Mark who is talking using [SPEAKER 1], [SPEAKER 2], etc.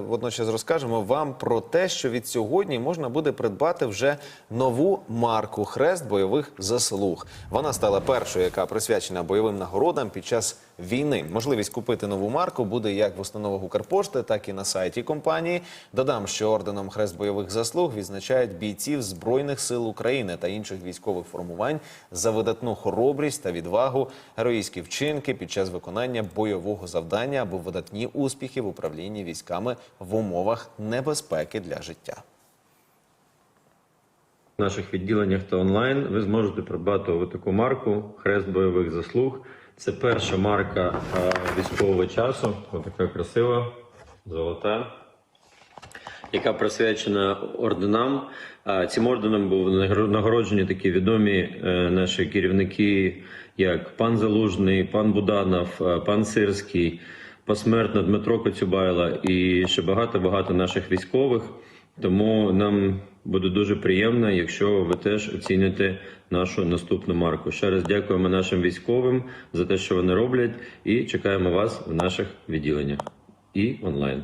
[SPEAKER 1] Водночас розкажемо вам про те, що від сьогодні можна буде придбати вже нову марку Хрест бойових заслуг. Вона стала першою, яка присвячена бойовим нагородам під час війни. Можливість купити нову марку буде як в установах Укрпошти, так і на сайті компанії. Додам, що орденом Хрест бойових заслуг відзначають бійців збройних сил України та інших військових формувань за видатну хоробрість та відвагу, героїчні вчинки під час виконання бойового завдання або видатні успіхи в управлінні військами в умовах небезпеки для життя.
[SPEAKER 2] В наших відділеннях та онлайн ви зможете придбати таку марку Хрест бойових заслуг. Це перша марка е, військового часу. Ось така красива, золота, яка присвячена орденам. Цим орденом був нагороджені такі відомі е, наші керівники, як пан Залужний, пан Буданов, е, пан Сирський, посмертно Дмитро Коцюбайла і ще багато-багато наших військових. Тому нам буде дуже приємно, якщо ви теж оціните нашу наступну марку. Ще раз дякуємо нашим військовим за те, що вони роблять, і чекаємо вас в наших відділеннях і онлайн.